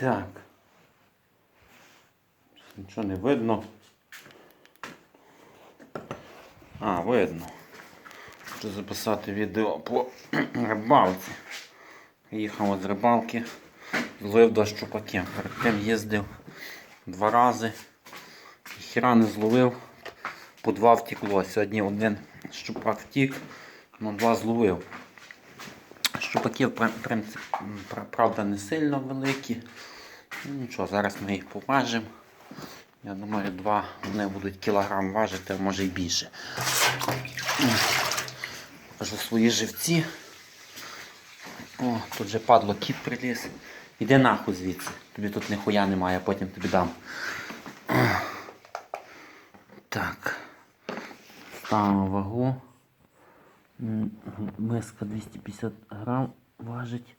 Так. Нічого не видно. А, видно. Хочу записати відео по рибалці. Їхав з рибалки, зловив два щупаки. Перед тим їздив два рази. І хіра не зловив, по два втекло. Сьогодні один щупак втік, але два зловив. Щупаки, в прин- принципі, м, пра- правда, не сильно великі. Ну, Нічого, зараз ми їх поважимо. Я думаю, два вони будуть кілограм важити, а може й більше. Покажу свої живці. О, тут же падло кіт приліз. Іди нахуй звідси. Тобі тут ніхуя немає, потім тобі дам. Так. Ставимо вагу. Миска 250 грам важить.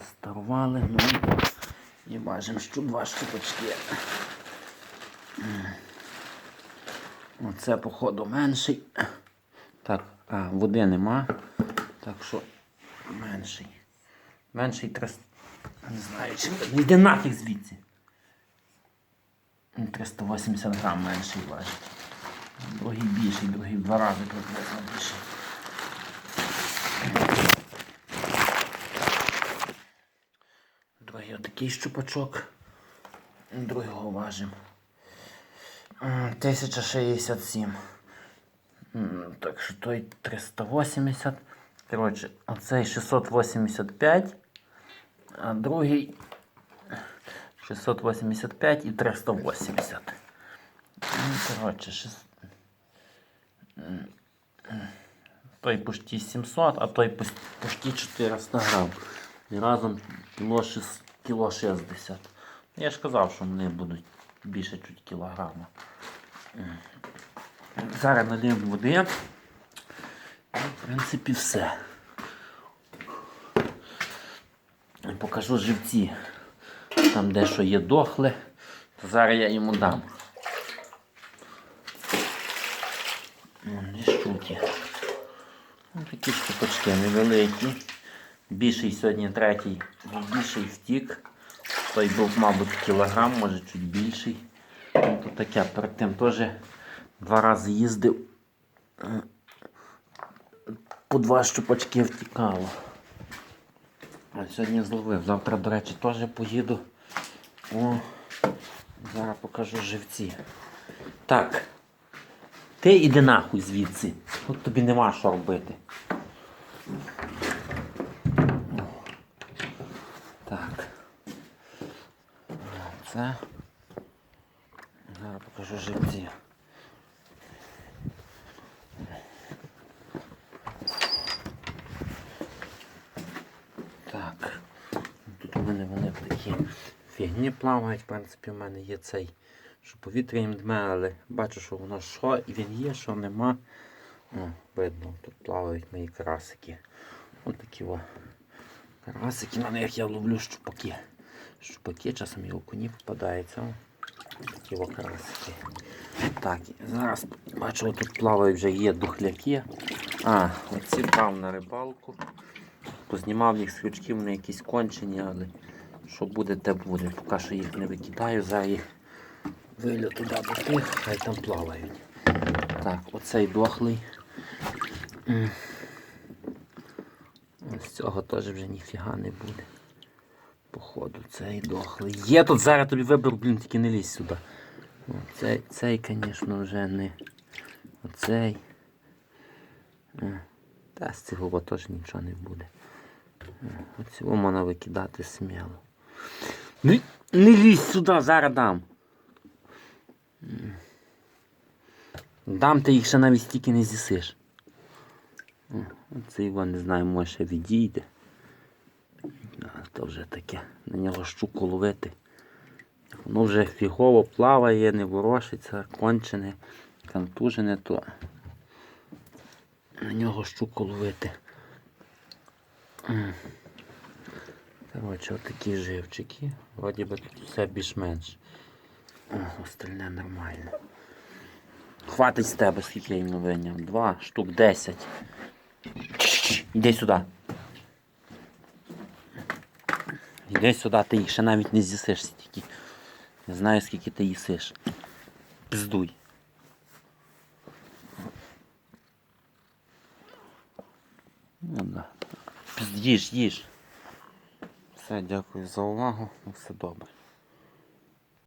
Старували. Ну, і важимо, що два штучки. Оце, походу, менший. Так, а, води нема. Так що менший. Менший 300. Не знаю, чим. Йди нафіг звідси. 380 грам менший важить. Другий більший, другий в два рази приблизно більший. Другий отакий щупачок. Другого важимо. 1067. Так що той 380. Коротше, оцей 685, а другий 685 і 380. Ну, коротше, шест- М, м. той почти 700, а той пос- 400 грам. І разом кіло, шіс- кіло 60. Я ж казав, що вони будуть більше чуть кілограма. Зараз налив води. І, в принципі, все. Покажу живці. Там дещо є дохле, то зараз я йому дам. Є щуки. Ось такі штучки невеликі. Більший сьогодні третій, більший втік. Той був, мабуть, кілограм, може чуть більший. Ну, то таке, перед тим теж два рази їздив. По два щупачки втікало. А сьогодні зловив. Завтра, до речі, теж поїду. О, зараз покажу живці. Так. Ти іди нахуй звідси. Тут тобі нема що робити. Так. Це. Зараз покажу живці. Так. Тут у мене вони такі фігні плавають. В принципі, у мене є цей, що повітря їм дме, але бачу, що воно що, і він є, що нема. О, видно, тут плавають мої карасики. Ось такі о. Карасики, на них я ловлю щупаки. Щупаки, часом і окуні попадаються. Такі о. Так, зараз бачу, тут плавають вже є духляки. А, оці брав на рибалку. Познімав їх з крючків, вони якісь кончені, але що буде, те буде. Поки що їх не викидаю, зараз їх вилю туди до тих, хай там плавають. Так, оцей дохлий. Ось цього теж вже ніфіга не буде. Походу, цей дохлий. Є тут зараз тобі виберу, блін, тільки не лізь сюди. О, цей, звісно, вже не. Оцей. Е, Та з цього теж нічого не буде. Оцього можна викидати сміло. Не, не лізь сюди, зараз дам. Дам ти їх ще навіть стільки не з'їсиш. О, Оце його, не знаю, може ще відійде. То вже таке. На нього щуку ловити. Воно вже фігово плаває, не ворушиться, кончене, контужене, то на нього щуку ловити. Коротше, отакі живчики. Вроді би тут все більш-менш. Остальне нормально. Хватить з тебе, скільки я їм виняв. Два, штук десять. Іди сюди. Йди сюди, ти їх ще навіть не з'їсиш стільки. Не знаю, скільки ти їсиш. Пздуй. Ну, Їж, їж. Все, дякую за увагу. Ну, Все добре.